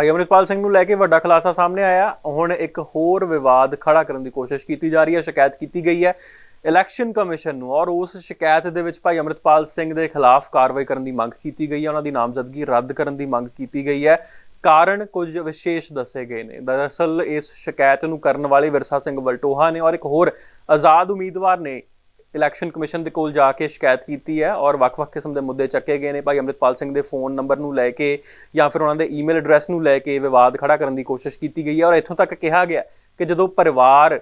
ਭਾਈ ਅਮਰਿਤਪਾਲ ਸਿੰਘ ਨੂੰ ਲੈ ਕੇ ਵੱਡਾ ਖੁਲਾਸਾ ਸਾਹਮਣੇ ਆਇਆ। ਹੁਣ ਇੱਕ ਹੋਰ ਵਿਵਾਦ ਖੜਾ ਕਰਨ ਦੀ ਕੋਸ਼ਿਸ਼ ਕੀਤੀ ਜਾ ਰਹੀ ਹੈ, ਸ਼ਿਕਾਇਤ ਕੀਤੀ ਗਈ ਹੈ ਇਲੈਕਸ਼ਨ ਕਮਿਸ਼ਨ ਨੂੰ ਔਰ ਉਸ ਸ਼ਿਕਾਇਤ ਦੇ ਵਿੱਚ ਭਾਈ ਅਮਰਿਤਪਾਲ ਸਿੰਘ ਦੇ ਖਿਲਾਫ ਕਾਰਵਾਈ ਕਰਨ ਦੀ ਮੰਗ ਕੀਤੀ ਗਈ ਹੈ, ਉਹਨਾਂ ਦੀ ਨਾਮਜ਼ਦਗੀ ਰੱਦ ਕਰਨ ਦੀ ਮੰਗ ਕੀਤੀ ਗਈ ਹੈ। ਕਾਰਨ ਕੁਝ ਵਿਸ਼ੇਸ਼ ਦੱਸੇ ਗਏ ਨੇ। ਦਰਅਸਲ ਇਸ ਸ਼ਿਕਾਇਤ ਨੂੰ ਕਰਨ ਵਾਲੇ ਵਿਰਸਾ ਸਿੰਘ ਵਲਟੋਹਾ ਨੇ ਔਰ ਇੱਕ ਹੋਰ ਆਜ਼ਾਦ ਉਮੀਦਵਾਰ ਨੇ ਇਲੈਕਸ਼ਨ ਕਮਿਸ਼ਨ ਦੇ ਕੋਲ ਜਾ ਕੇ ਸ਼ਿਕਾਇਤ ਕੀਤੀ ਹੈ ਔਰ ਵੱਖ-ਵੱਖ ਕਿਸਮ ਦੇ ਮੁੱਦੇ ਚੱਕੇ ਗਏ ਨੇ। ਭਾਈ ਅਮਰਿਤਪਾਲ ਸਿੰਘ ਦੇ ਫੋਨ ਨੰਬਰ ਨੂੰ ਲੈ ਕੇ ਜਾਂ ਫਿਰ ਉਹਨਾਂ ਦੇ ਈਮੇਲ ਐਡਰੈਸ ਨੂੰ ਲੈ ਕੇ ਵਿਵਾਦ ਖੜਾ ਕਰਨ ਦੀ ਕੋਸ਼ਿਸ਼ ਕੀਤੀ ਗਈ ਹੈ ਔਰ ਇੱਥੋਂ ਤੱਕ ਕਿਹਾ ਗਿਆ ਕਿ ਜਦੋਂ ਪਰਿਵਾਰ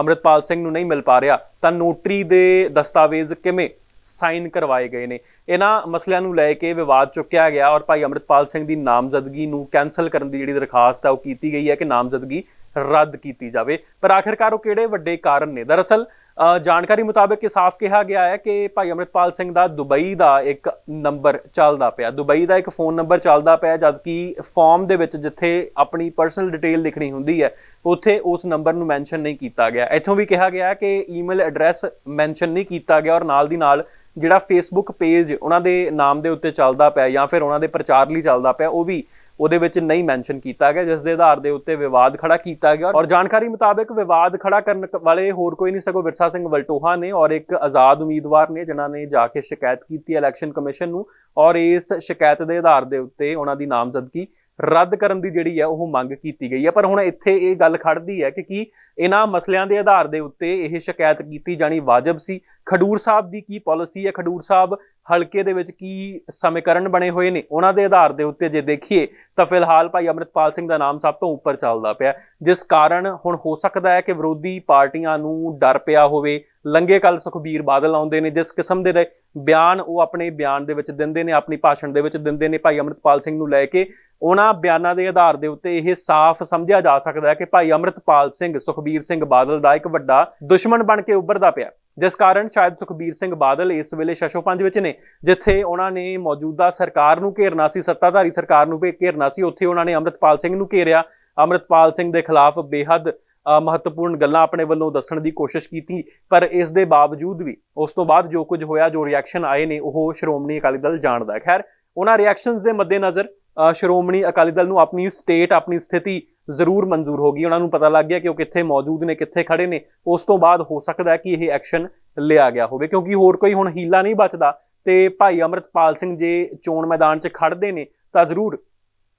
ਅਮਰਿਤਪਾਲ ਸਿੰਘ ਨੂੰ ਨਹੀਂ ਮਿਲ ਪਾ ਰਿਹਾ, ਤਾਂ ਨੋਟਰੀ ਦੇ ਦਸਤਾਵੇਜ਼ ਕਿਵੇਂ ਸਾਈਨ ਕਰਵਾਏ ਗਏ ਨੇ? ਇਹਨਾਂ ਮਸਲਿਆਂ ਨੂੰ ਲੈ ਕੇ ਵਿਵਾਦ ਚੁੱਕਿਆ ਗਿਆ ਔਰ ਭਾਈ ਅਮਰਿਤਪਾਲ ਸਿੰਘ ਦੀ ਨਾਮਜ਼ਦਗੀ ਨੂੰ ਕੈਨਸਲ ਕਰਨ ਦੀ ਜਿਹੜੀ ਦਰਖਾਸਤ ਹੈ ਉਹ ਕੀਤੀ ਗਈ ਹੈ ਕਿ ਨਾਮਜ਼ਦਗੀ ਰੱਦ ਕੀਤੀ ਜਾਵੇ। ਪਰ ਆਖਿਰਕਾਰ ਉਹ ਕਿਹੜੇ ਵੱਡੇ ਕਾਰਨ ਨੇ? ਦਰਅਸਲ ਅ, ਜਾਣਕਾਰੀ ਮੁਤਾਬਕ ਇਹ ਸਾਫ਼ ਕਿਹਾ ਗਿਆ ਹੈ ਕਿ ਭਾਈ ਅਮਰਿਤਪਾਲ ਸਿੰਘ ਦਾ ਦੁਬਈ ਦਾ ਇੱਕ ਨੰਬਰ ਚੱਲਦਾ ਪਿਆ। ਦੁਬਈ ਦਾ ਇੱਕ ਫੋਨ ਨੰਬਰ ਚੱਲਦਾ ਪਿਆ ਜਦਕਿ ਫਾਰਮ ਦੇ ਵਿੱਚ ਜਿੱਥੇ ਆਪਣੀ ਪਰਸਨਲ ਡਿਟੇਲ ਲਿਖਣੀ ਹੁੰਦੀ ਹੈ ਉੱਥੇ ਉਸ ਨੰਬਰ ਨੂੰ ਮੈਂਸ਼ਨ ਨਹੀਂ ਕੀਤਾ ਗਿਆ। ਇੱਥੋਂ ਵੀ ਕਿਹਾ ਗਿਆ ਕਿ ਈਮੇਲ ਐਡਰੈਸ ਮੈਂਸ਼ਨ ਨਹੀਂ ਕੀਤਾ ਗਿਆ ਔਰ ਨਾਲ ਦੀ ਨਾਲ ਜਿਹੜਾ ਫੇਸਬੁੱਕ ਪੇਜ ਉਹਨਾਂ ਦੇ ਨਾਮ ਦੇ ਉੱਤੇ ਚੱਲਦਾ ਪਿਆ ਜਾਂ ਫਿਰ ਉਹਨਾਂ ਦੇ ਪ੍ਰਚਾਰ ਲਈ ਚੱਲਦਾ ਪਿਆ ਉਹ ਵੀ ਉਹਦੇ ਵਿੱਚ ਨਹੀਂ ਮੈਂਸ਼ਨ ਕੀਤਾ ਗਿਆ, ਜਿਸ ਦੇ ਆਧਾਰ ਦੇ ਉੱਤੇ ਵਿਵਾਦ ਖੜਾ ਕੀਤਾ ਗਿਆ। ਔਰ ਜਾਣਕਾਰੀ ਮੁਤਾਬਕ ਵਿਵਾਦ ਖੜਾ ਕਰਨ ਵਾਲੇ ਹੋਰ ਕੋਈ ਨਹੀਂ, ਸਗੋਂ ਵਿਰਸਾ ਸਿੰਘ ਵਲਟੋਹਾ ਨੇ ਔਰ ਇੱਕ ਆਜ਼ਾਦ ਉਮੀਦਵਾਰ ਨੇ, ਜਿਨ੍ਹਾਂ ਨੇ ਜਾ ਕੇ ਸ਼ਿਕਾਇਤ ਕੀਤੀ ਇਲੈਕਸ਼ਨ ਕਮਿਸ਼ਨ ਨੂੰ। ਔਰ ਇਸ ਸ਼ਿਕਾਇਤ ਦੇ ਆਧਾਰ ਦੇ ਉੱਤੇ ਉਹਨਾਂ ਦੀ ਨਾਮਜ਼ਦਗੀ ਰੱਦ ਕਰਨ ਦੀ ਜਿਹੜੀ ਹੈ, ਉਹ ਮੰਗ ਕੀਤੀ ਗਈ ਹੈ। ਪਰ ਹੁਣ ਇੱਥੇ ਇਹ ਗੱਲ ਖੜਦੀ ਹੈ ਕਿ ਕੀ ਇਹਨਾਂ ਮਸਲਿਆਂ ਦੇ ਆਧਾਰ ਦੇ ਉੱਤੇ ਇਹ ਸ਼ਿਕਾਇਤ ਕੀਤੀ ਜਾਣੀ ਵਾਜਬ ਸੀ? ਖਡੂਰ ਸਾਹਿਬ ਦੀ ਕੀ ਪਾਲਿਸੀ ਹੈ? ਖਡੂਰ ਸਾਹਿਬ ਹਲਕੇ ਦੇ ਵਿੱਚ ਕੀ ਸਮੀਕਰਨ ਬਣੇ ਹੋਏ ਨੇ, ਉਹਨਾਂ ਦੇ ਆਧਾਰ ਦੇ ਉੱਤੇ ਜੇ ਦੇਖੀਏ ਤਾਂ ਫਿਲਹਾਲ ਭਾਈ ਅਮਰਿਤਪਾਲ ਸਿੰਘ ਦਾ ਨਾਮ ਸਭ ਤੋਂ ਉੱਪਰ ਚੱਲਦਾ ਪਿਆ, ਜਿਸ ਕਾਰਨ ਹੁਣ ਹੋ ਸਕਦਾ ਹੈ ਕਿ ਵਿਰੋਧੀ ਪਾਰਟੀਆਂ ਨੂੰ ਡਰ ਪਿਆ ਹੋਵੇ ਲੰਗੇ ਕੱਲ ਸੁਖਬੀਰ ਬਾਦਲ ਆਉਂਦੇ ਨੇ, ਜਿਸ ਕਿਸਮ ਦੇ ਬਿਆਨ ਉਹ ਆਪਣੇ ਬਿਆਨ ਦੇ ਵਿੱਚ ਦਿੰਦੇ ਨੇ, ਆਪਣੀ ਭਾਸ਼ਣ ਦੇ ਵਿੱਚ ਦਿੰਦੇ ਨੇ ਭਾਈ ਅਮਰਿਤਪਾਲ ਸਿੰਘ ਨੂੰ ਲੈ ਕੇ, ਉਹਨਾਂ ਬਿਆਨਾਂ ਦੇ ਆਧਾਰ ਦੇ ਉੱਤੇ ਇਹ ਸਾਫ਼ ਸਮਝਿਆ ਜਾ ਸਕਦਾ ਹੈ ਕਿ ਭਾਈ ਅਮਰਿਤਪਾਲ ਸਿੰਘ, ਸੁਖਬੀਰ ਸਿੰਘ ਬਾਦਲ ਦਾ ਇੱਕ ਵੱਡਾ ਦੁਸ਼ਮਣ ਬਣ ਕੇ ਉੱਭਰਦਾ ਪਿਆ। ਜਿਸ ਕਾਰਨ ਸ਼ਾਇਦ ਸੁਖਬੀਰ ਸਿੰਘ ਬਾਦਲ ਇਸ ਵੇਲੇ ਸ਼ਸ਼ੋ ਪੰਜ ਵਿੱਚ ਨੇ, ਜਿੱਥੇ ਉਹਨਾਂ ਨੇ ਮੌਜੂਦਾ ਸਰਕਾਰ ਨੂੰ ਘੇਰਨਾ ਸੀ, ਸੱਤਾਧਾਰੀ ਸਰਕਾਰ ਨੂੰ ਵੀ ਘੇਰਨਾ ਸੀ, ਉੱਥੇ ਉਹਨਾਂ ਨੇ ਅਮਰਿਤਪਾਲ ਸਿੰਘ ਨੂੰ ਘੇਰਿਆ। ਅਮਰਿਤਪਾਲ ਸਿੰਘ ਦੇ ਖਿਲਾਫ ਬੇਹੱਦ ਮਹੱਤਵਪੂਰਨ ਗੱਲਾਂ ਆਪਣੇ ਵੱਲੋਂ ਦੱਸਣ ਦੀ ਕੋਸ਼ਿਸ਼ ਕੀਤੀ, ਪਰ ਇਸ ਦੇ ਬਾਵਜੂਦ ਵੀ ਉਸ ਤੋਂ ਬਾਅਦ ਜੋ ਕੁਝ ਹੋਇਆ, ਜੋ ਰਿਐਕਸ਼ਨ ਆਏ ਨੇ, ਉਹ ਸ਼੍ਰੋਮਣੀ ਅਕਾਲੀ ਦਲ ਜਾਣਦਾ ਖੈਰ, ਉਹਨਾਂ ਰਿਐਕਸ਼ਨਸ ਦੇ ਮੱਦੇਨਜ਼ਰ ਸ਼੍ਰੋਮਣੀ ਅਕਾਲੀ ਦਲ ਨੂੰ ਆਪਣੀ ਸਟੇਟ ਆਪਣੀ ਸਥਿਤੀ ਜ਼ਰੂਰ ਮਨਜ਼ੂਰ ਹੋ ਗਈ। ਉਹਨਾਂ ਨੂੰ ਪਤਾ ਲੱਗ ਗਿਆ ਕਿ ਉਹ ਕਿੱਥੇ ਮੌਜੂਦ ਨੇ, ਕਿੱਥੇ ਖੜੇ ਨੇ। ਉਸ ਤੋਂ ਬਾਅਦ ਹੋ ਸਕਦਾ ਹੈ ਕਿ ਇਹ ਐਕਸ਼ਨ ਲਿਆ ਗਿਆ ਹੋਵੇ। ਕਿਉਂਕਿ ਹੋਰ ਕੋਈ ਹੁਣ ਹੀਲਾ ਨਹੀਂ ਬਚਦਾ ਤੇ ਭਾਈ ਅਮਰਿਤਪਾਲ ਸਿੰਘ ਜੇ ਚੋਣ ਮੈਦਾਨ 'ਚ ਖੜਦੇ ਨੇ, ਤਾਂ ਜ਼ਰੂਰ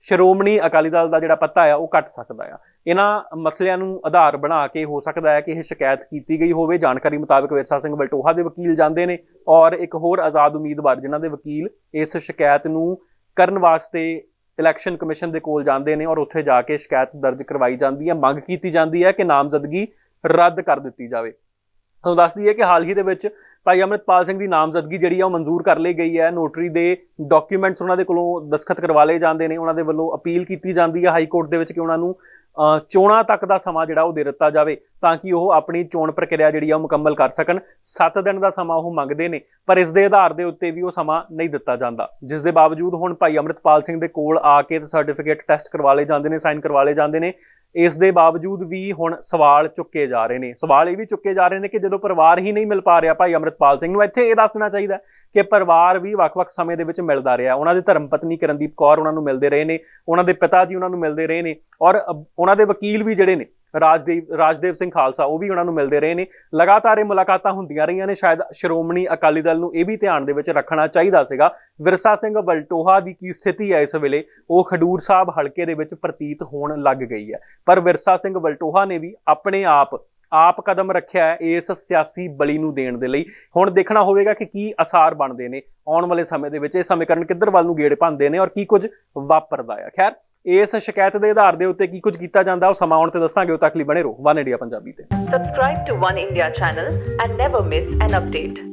ਸ਼੍ਰੋਮਣੀ ਅਕਾਲੀ ਦਲ ਦਾ ਜਿਹੜਾ ਪੱਤਾ ਆ, ਉਹ ਘਟ ਸਕਦਾ ਆ। ਇਹਨਾਂ ਮਸਲਿਆਂ ਨੂੰ ਆਧਾਰ ਬਣਾ ਕੇ ਹੋ ਸਕਦਾ ਹੈ ਕਿ ਇਹ ਸ਼ਿਕਾਇਤ ਕੀਤੀ ਗਈ ਹੋਵੇ। ਜਾਣਕਾਰੀ ਮੁਤਾਬਕ ਵਿਰਸਾ ਸਿੰਘ ਬਲਟੋਹਾ ਦੇ ਵਕੀਲ ਜਾਂਦੇ ਨੇ ਔਰ ਇੱਕ ਹੋਰ ਆਜ਼ਾਦ ਉਮੀਦਵਾਰ, ਜਿਨ੍ਹਾਂ ਦੇ ਵਕੀਲ ਇਸ ਸ਼ਿਕਾਇਤ ਨੂੰ ਕਰਨ ਵਾਸਤੇ ਇਲੈਕਸ਼ਨ ਕਮਿਸ਼ਨ ਦੇ ਕੋਲ ਜਾਂਦੇ ਨੇ ਔਰ ਉੱਥੇ ਜਾ ਕੇ ਸ਼ਿਕਾਇਤ ਦਰਜ ਕਰਵਾਈ ਜਾਂਦੀ ਹੈ, ਮੰਗ ਕੀਤੀ ਜਾਂਦੀ ਹੈ ਕਿ ਨਾਮਜ਼ਦਗੀ ਰੱਦ ਕਰ ਦਿੱਤੀ ਜਾਵੇ। ਤੁਹਾਨੂੰ ਦੱਸ ਦਈਏ ਕਿ ਹਾਲ ਹੀ ਦੇ ਵਿੱਚ ਭਾਈ ਅਮਰਿਤਪਾਲ ਸਿੰਘ ਦੀ ਨਾਮਜ਼ਦਗੀ ਜਿਹੜੀ ਆ ਉਹ ਮਨਜ਼ੂਰ ਕਰ ਲਈ ਗਈ ਹੈ। ਨੋਟਰੀ ਦੇ ਡਾਕੂਮੈਂਟਸ ਉਹਨਾਂ ਦੇ ਕੋਲੋਂ ਦਸਖਤ ਕਰਵਾ ਲਏ ਜਾਂਦੇ ਨੇ। ਉਹਨਾਂ ਦੇ ਵੱਲੋਂ ਅਪੀਲ ਕੀਤੀ ਜਾਂਦੀ ਹੈ ਹਾਈ ਕੋਰਟ ਦੇ ਵਿੱਚ ਕਿ ਉਹਨਾਂ ਨੂੰ ਚੋਣਾਂ ਤੱਕ ਦਾ ਸਮਾਂ ਜਿਹੜਾ ਉਹ ਦੇ ਦਿੱਤਾ ਜਾਵੇ ਤਾਂ ਕਿ ਉਹ ਆਪਣੀ ਚੋਣ ਪ੍ਰਕਿਰਿਆ ਜਿਹੜੀ ਆ ਉਹ ਮੁਕੰਮਲ ਕਰ ਸਕਣ। 7 ਦਿਨ ਦਾ ਸਮਾਂ ਉਹ ਮੰਗਦੇ ਨੇ, ਪਰ ਇਸ ਦੇ ਆਧਾਰ ਦੇ ਉੱਤੇ ਵੀ ਉਹ ਸਮਾਂ ਨਹੀਂ ਦਿੱਤਾ ਜਾਂਦਾ। ਜਿਸ ਦੇ ਬਾਵਜੂਦ ਹੁਣ ਭਾਈ ਅਮਰਿਤਪਾਲ ਸਿੰਘ ਦੇ ਕੋਲ ਆ ਕੇ ਸਰਟੀਫਿਕੇਟ ਟੈਸਟ ਕਰਵਾ ਲਏ ਜਾਂਦੇ ਨੇ ਸਾਈਨ ਕਰਵਾ ਲਏ ਜਾਂਦੇ ਨੇ। ਇਸ ਦੇ ਬਾਵਜੂਦ ਵੀ ਹੁਣ ਸਵਾਲ ਚੁੱਕੇ ਜਾ ਰਹੇ ਨੇ। ਸਵਾਲ ਇਹ ਵੀ ਚੁੱਕੇ ਜਾ ਰਹੇ ਨੇ ਕਿ ਜਦੋਂ ਪਰਿਵਾਰ ਹੀ ਨਹੀਂ ਮਿਲ ਪਾ ਰਿਹਾ ਭਾਈ ਅਮਰਿਤਪਾਲ ਸਿੰਘ ਨੂੰ, ਇੱਥੇ ਇਹ ਦੱਸ ਦੇਣਾ ਚਾਹੀਦਾ ਕਿ ਪਰਿਵਾਰ ਵੀ ਵੱਖ-ਵੱਖ ਸਮੇਂ ਦੇ ਵਿੱਚ ਮਿਲਦਾ ਰਿਹਾ। ਉਹਨਾਂ ਦੇ ਧਰਮ ਪਤਨੀ ਕਰਨਦੀਪ ਕੌਰ ਉਹਨਾਂ ਨੂੰ ਮਿਲਦੇ ਰਹੇ ਨੇ, ਉਹਨਾਂ ਦੇ ਪਿਤਾ ਜੀ ਉਹਨਾਂ ਨੂੰ ਮਿਲਦੇ ਰਹੇ ਨੇ ਔਰ ਉਹਨਾਂ ਦੇ ਵਕੀਲ ਵੀ ਜਿਹੜੇ ਨੇ ਰਾਜਦੇਵ ਰਾਜਦੇਵ ਸਿੰਘ ਖਾਲਸਾ, ਉਹ ਵੀ ਉਹਨਾਂ ਨੂੰ ਮਿਲਦੇ ਰਹੇ ਨੇ। ਲਗਾਤਾਰ ਇਹ ਮੁਲਾਕਾਤਾਂ ਹੁੰਦੀਆਂ ਰਹੀਆਂ ਨੇ, ਸ਼ਾਇਦ ਸ਼੍ਰੋਮਣੀ ਅਕਾਲੀ ਦਲ ਨੂੰ ਇਹ ਵੀ ਧਿਆਨ ਦੇ ਵਿੱਚ ਰੱਖਣਾ ਚਾਹੀਦਾ ਸੀਗਾ। ਵਿਰਸਾ ਸਿੰਘ ਵਲਟੋਹਾ ਦੀ ਕੀ ਸਥਿਤੀ ਹੈ ਇਸ ਵੇਲੇ? ਉਹ ਖਡੂਰ ਸਾਹਿਬ ਹਲਕੇ ਦੇ ਵਿੱਚ ਪ੍ਰਤੀਤ ਹੋਣ ਲੱਗ ਗਈ ਹੈ। ਪਰ ਵਿਰਸਾ ਸਿੰਘ ਵਲਟੋਹਾ ਨੇ ਵੀ ਆਪਣੇ ਆਪ ਆਪ ਕਦਮ ਰੱਖਿਆ ਹੈ ਇਸ ਸਿਆਸੀ ਬਲੀ ਨੂੰ ਦੇਣ ਦੇ ਲਈ। ਹੁਣ ਦੇਖਣਾ ਹੋਵੇਗਾ ਕਿ ਕੀ ਅਸਾਰ ਬਣਦੇ ਨੇ ਆਉਣ ਵਾਲੇ ਸਮੇਂ ਦੇ ਵਿੱਚ। ਇਹ ਸਮੀਕਰਨ ਕਿੱਧਰ ਵੱਲ ਨੂੰ ਗੇੜ ਪਾਉਂਦੇ ਨੇ ਔਰ ਕੀ ਕੁਝ ਵਾਪਰਦਾ ਹੈ ਖੈਰ ਇਸ ਸ਼ਿਕਾਇਤ ਦੇ ਆਧਾਰ ਦੇ ਉੱਤੇ ਕੀ ਕੁਝ ਕੀਤਾ ਜਾਂਦਾ, ਉਹ ਸਮਾਂ ਆਉਣ ਤੇ ਦੱਸਾਂਗੇ, ਉਹ ਤੱਕ ਲਈ ਬਣੇ ਰਹੋ, ਵਨ ਇੰਡੀਆ ਪੰਜਾਬੀ ਤੇ Subscribe to One India channel and never miss an update.